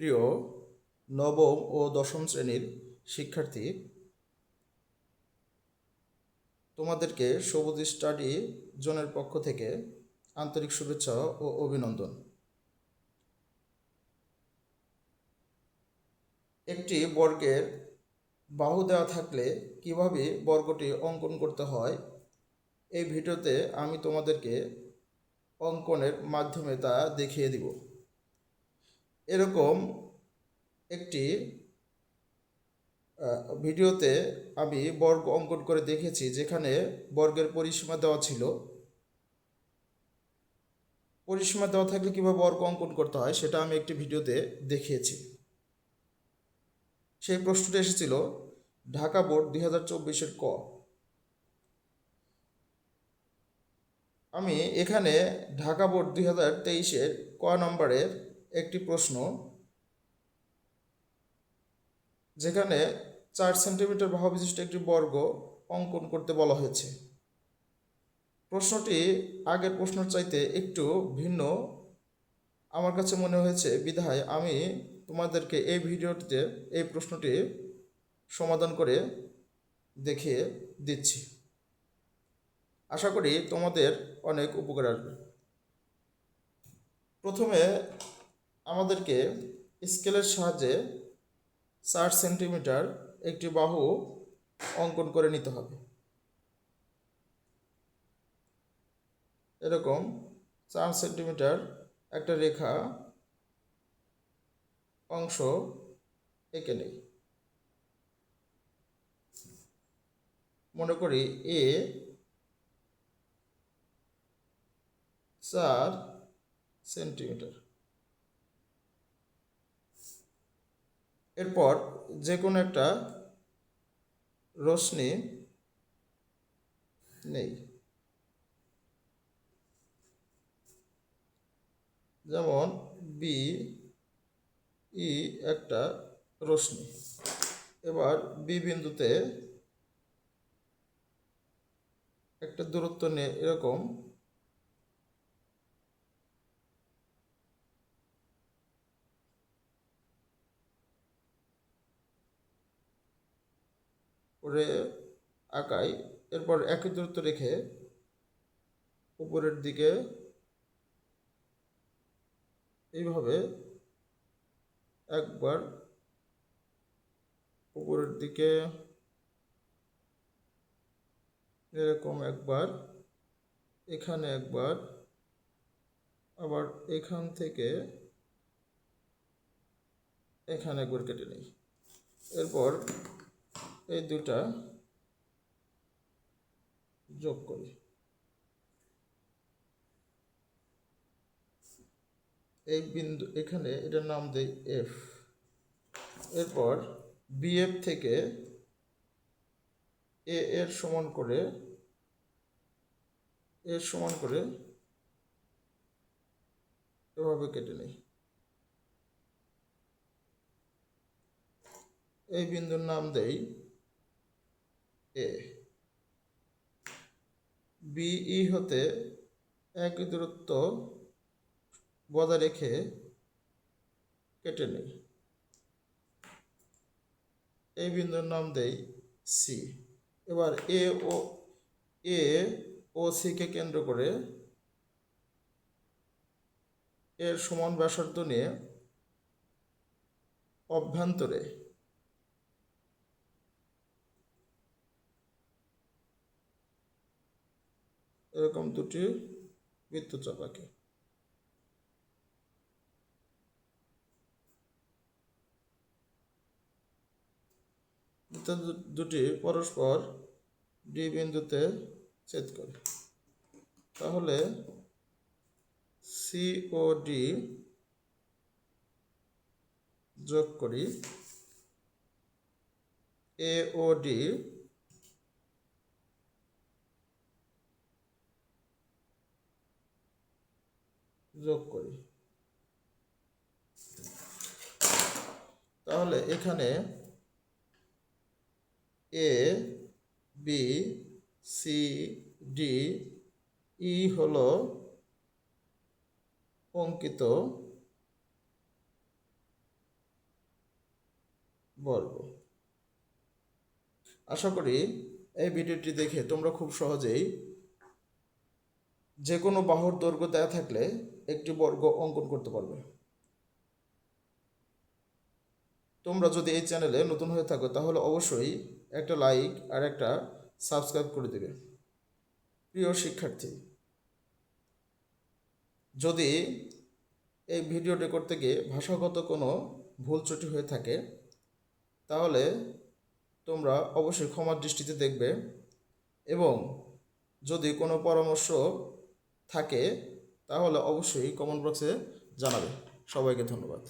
প্রিয় নবম ও দশম শ্রেণির শিক্ষার্থী, তোমাদেরকে সবুজ স্টাডি জোনের পক্ষ থেকে আন্তরিক শুভেচ্ছা ও অভিনন্দন। একটি বর্গের বাহু দেওয়া থাকলে কীভাবে বর্গটি অঙ্কন করতে হয়, এই ভিডিওতে আমি তোমাদেরকে অঙ্কনের মাধ্যমে তা দেখিয়ে দিব। এরকম একটি ভিডিওতে আমি বর্গ অঙ্কন করে দেখেছি যেখানে বর্গের পরিসীমা দেওয়া ছিল। পরিসীমা দেওয়া থাকলে কীভাবে বর্গ অঙ্কন করতে হয় সেটা আমি একটি ভিডিওতে দেখিয়েছি। সেই প্রশ্নটি এসেছিল, ঢাকা বোর্ড দুই হাজার চব্বিশের ক। আমি এখানে ঢাকা বোর্ড দুই হাজার তেইশের ক নম্বরের একটি প্রশ্ন, যেখানে চার সেন্টিমিটার বাহু বিশিষ্ট একটি বর্গ অঙ্কন করতে বলা হয়েছে। প্রশ্নটি আগের প্রশ্নের চাইতে একটু ভিন্ন। আমার কাছে মনে হয়েছে, বিধায় আমি তোমাদেরকে এই ভিডিওটিতে এই প্রশ্নটি সমাধান করে দেখিয়ে দিচ্ছি। আশা করি তোমাদের অনেক উপকার আসবে। প্রথমে আমাদেরকে স্কেলের সাহায্যে চার সেন্টিমিটার একটি বাহু অঙ্কন করে নিতে হবে। এরকম চার সেন্টিমিটার একটা রেখা অংশ এঁকে নেই। মনে করি এ চার সেন্টিমিটার। এরপর যে কোনো একটা রশ্মি নেই। যেমন বি ই একটা রশ্মি। এবার বি বিন্দুতে একটা দূরত্ব নিয়ে এরকম করে আঁকাই এরপর একই দূরত্ব রেখে উপরের দিকে এইভাবে একবার উপরের দিকে এরকম একবার, এখানে একবার, আবার এখান থেকে এখানে একবার কেটে নিই। এরপর এই দুটা যোগ করি। এই বিন্দু, এখানে এটার নাম দেই এফ এরপর বিএফ থেকে এ এর সমান করে এর সমান করে এভাবে কেটে নেই। এই বিন্দুর নাম এ বিই হতে একই দূরত্ব বজায় রেখে কেটে নেই। এই বিন্দুর নাম দেই সি। এবার এ ও এ ও সিকে কেন্দ্র করে এর সমান ব্যাসার্ধ নিয়ে অভ্যন্তরে এরকম দুটি বিদ্যুৎ দু- দুটি পরস্পর ডি বিন্দুতে ছেদ করে। তাহলে ডি যোগ করি এ ও ডি যোগ করি। তাহলে এখানে এ বি সি ডি ই হল অঙ্কিত বর্গ। আশা করি এই ভিডিওটি দেখে তোমরা খুব সহজেই যে কোনো বাহুর দৈর্ঘ্য দেওয়া থাকলে একটি বর্গ অঙ্কন করতে পারবে। তোমরা যদি এই চ্যানেলে নতুন হয়ে থাকো, তাহলে অবশ্যই একটা লাইক আর একটা সাবস্ক্রাইব করে দেবে। প্রিয় শিক্ষার্থী, যদি এই ভিডিওটি করতে গিয়ে ভাষাগত কোনো ভুল ত্রুটি হয়ে থাকে, তাহলে তোমরা অবশ্যই ক্ষমার দৃষ্টিতে দেখবে এবং যদি কোনো পরামর্শ থাকে তাহলে অবশ্যই কমেন্ট বক্সে জানাবে। সবাইকে ধন্যবাদ।